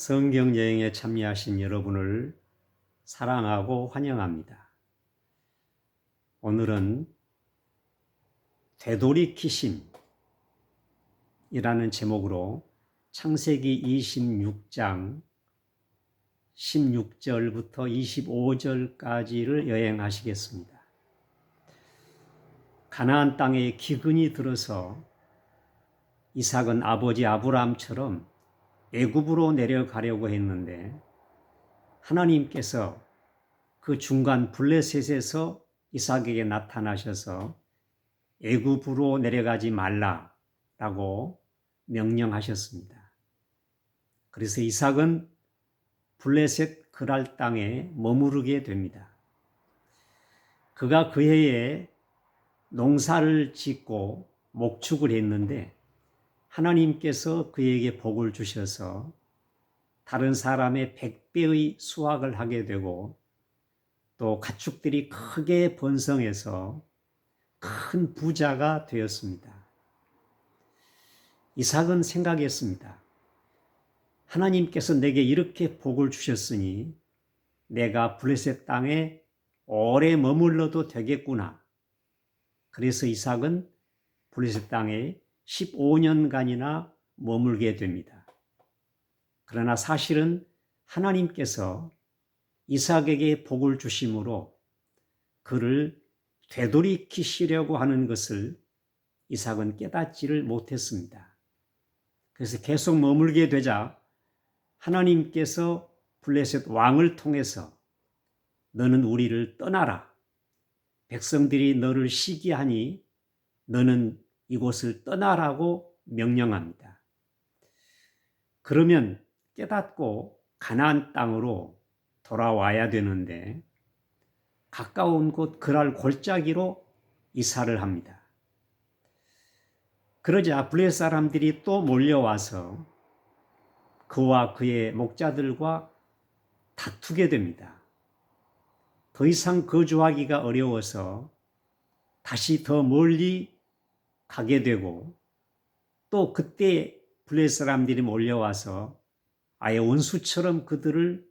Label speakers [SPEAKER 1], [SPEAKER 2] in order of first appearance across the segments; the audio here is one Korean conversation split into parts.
[SPEAKER 1] 성경 여행에 참여하신 여러분을 사랑하고 환영합니다. 오늘은 되돌이키심이라는 제목으로 창세기 26장 16절부터 25절까지를 여행하시겠습니다. 가나안 땅에 기근이 들어서 이삭은 아버지 아브라함처럼 애굽으로 내려가려고 했는데 하나님께서 그 중간 블레셋에서 이삭에게 나타나셔서 애굽으로 내려가지 말라라고 명령하셨습니다. 그래서 이삭은 블레셋 그랄 땅에 머무르게 됩니다. 그가 그 해에 농사를 짓고 목축을 했는데 하나님께서 그에게 복을 주셔서 다른 사람의 백배의 수확을 하게 되고 또 가축들이 크게 번성해서 큰 부자가 되었습니다. 이삭은 생각했습니다. 하나님께서 내게 이렇게 복을 주셨으니 내가 블레셋 땅에 오래 머물러도 되겠구나. 그래서 이삭은 블레셋 땅에 15년간이나 머물게 됩니다. 그러나 사실은 하나님께서 이삭에게 복을 주심으로 그를 되돌이키시려고 하는 것을 이삭은 깨닫지를 못했습니다. 그래서 계속 머물게 되자 하나님께서 블레셋 왕을 통해서 너는 우리를 떠나라. 백성들이 너를 시기하니 너는 이곳을 떠나라고 명령합니다. 그러면 깨닫고 가나안 땅으로 돌아와야 되는데 가까운 곳 그랄 골짜기로 이사를 합니다. 그러자 블레 사람들이 또 몰려와서 그와 그의 목자들과 다투게 됩니다. 더 이상 거주하기가 어려워서 다시 더 멀리 가게 되고 또 그때 블레 사람들이 몰려와서 아예 원수처럼 그들을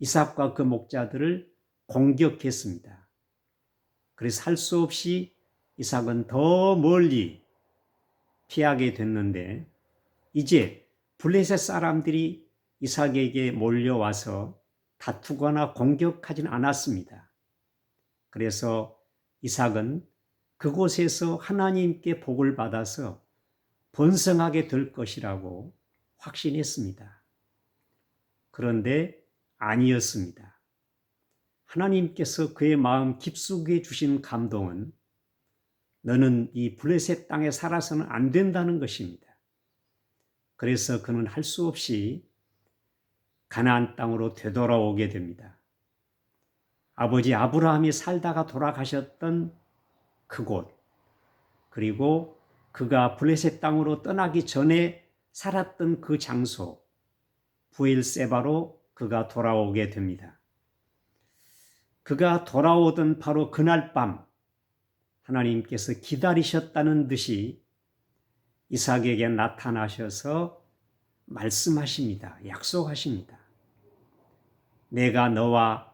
[SPEAKER 1] 이삭과 그 목자들을 공격했습니다. 그래서 할 수 없이 이삭은 더 멀리 피하게 됐는데 이제 블레셋 사람들이 이삭에게 몰려와서 다투거나 공격하진 않았습니다. 그래서 이삭은 그곳에서 하나님께 복을 받아서 번성하게 될 것이라고 확신했습니다. 그런데 아니었습니다. 하나님께서 그의 마음 깊숙이 주신 감동은 너는 이 블레셋 땅에 살아서는 안 된다는 것입니다. 그래서 그는 할 수 없이 가나안 땅으로 되돌아오게 됩니다. 아버지 아브라함이 살다가 돌아가셨던 그곳 그리고 그가 블레셋 땅으로 떠나기 전에 살았던 그 장소 부엘세바로 그가 돌아오게 됩니다. 그가 돌아오던 바로 그날 밤 하나님께서 기다리셨다는 듯이 이삭에게 나타나셔서 말씀하십니다. 약속하십니다. 내가 너와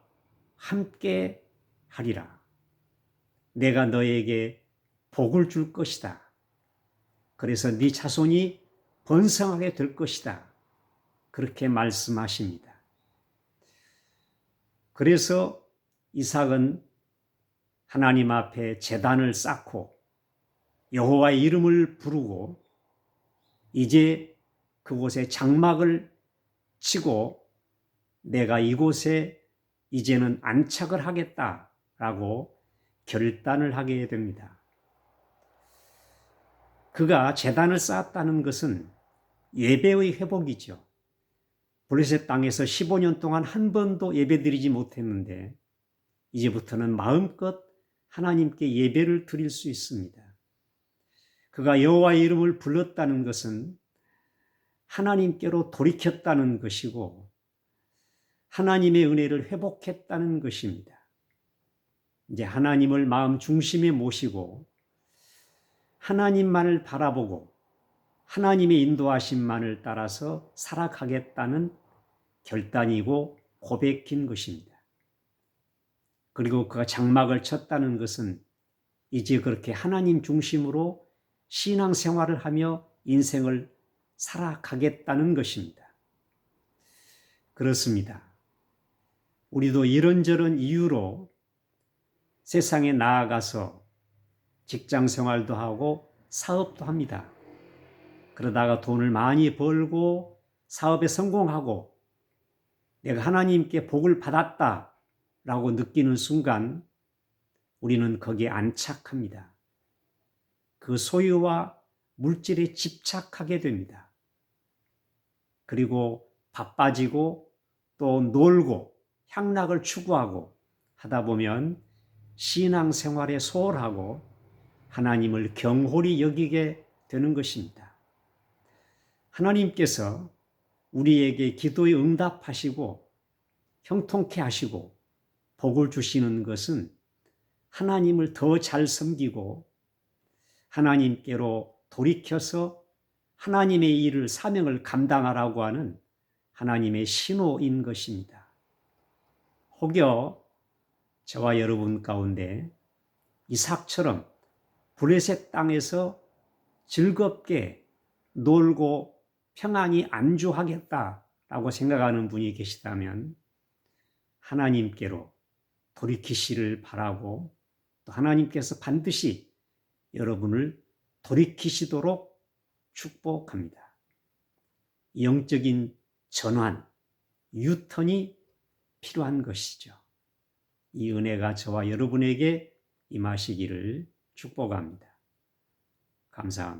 [SPEAKER 1] 함께 하리라. 내가 너에게 복을 줄 것이다. 그래서 네 자손이 번성하게 될 것이다. 그렇게 말씀하십니다. 그래서 이삭은 하나님 앞에 재단을 쌓고 여호와의 이름을 부르고 이제 그곳에 장막을 치고 내가 이곳에 이제는 안착을 하겠다라고 결단을 하게 됩니다. 그가 재단을 쌓았다는 것은 예배의 회복이죠. 블레셋 땅에서 15년 동안 한 번도 예배드리지 못했는데 이제부터는 마음껏 하나님께 예배를 드릴 수 있습니다. 그가 여호와의 이름을 불렀다는 것은 하나님께로 돌이켰다는 것이고 하나님의 은혜를 회복했다는 것입니다. 이제 하나님을 마음 중심에 모시고 하나님만을 바라보고 하나님의 인도하심만을 따라서 살아가겠다는 결단이고 고백인 것입니다. 그리고 그가 장막을 쳤다는 것은 이제 그렇게 하나님 중심으로 신앙 생활을 하며 인생을 살아가겠다는 것입니다. 그렇습니다. 우리도 이런저런 이유로 세상에 나아가서 직장 생활도 하고 사업도 합니다. 그러다가 돈을 많이 벌고 사업에 성공하고 내가 하나님께 복을 받았다 라고 느끼는 순간 우리는 거기에 안착합니다. 그 소유와 물질에 집착하게 됩니다. 그리고 바빠지고 또 놀고 향락을 추구하고 하다 보면 신앙생활에 소홀하고 하나님을 경홀히 여기게 되는 것입니다. 하나님께서 우리에게 기도에 응답하시고 형통케 하시고 복을 주시는 것은 하나님을 더 잘 섬기고 하나님께로 돌이켜서 하나님의 일을 사명을 감당하라고 하는 하나님의 신호인 것입니다. 혹여 저와 여러분 가운데 이삭처럼 블레셋 땅에서 즐겁게 놀고 평안히 안주하겠다라고 생각하는 분이 계시다면 하나님께로 돌이키시를 바라고 또 하나님께서 반드시 여러분을 돌이키시도록 축복합니다. 영적인 전환, 유턴이 필요한 것이죠. 이 은혜가 저와 여러분에게 임하시기를 축복합니다. 감사합니다.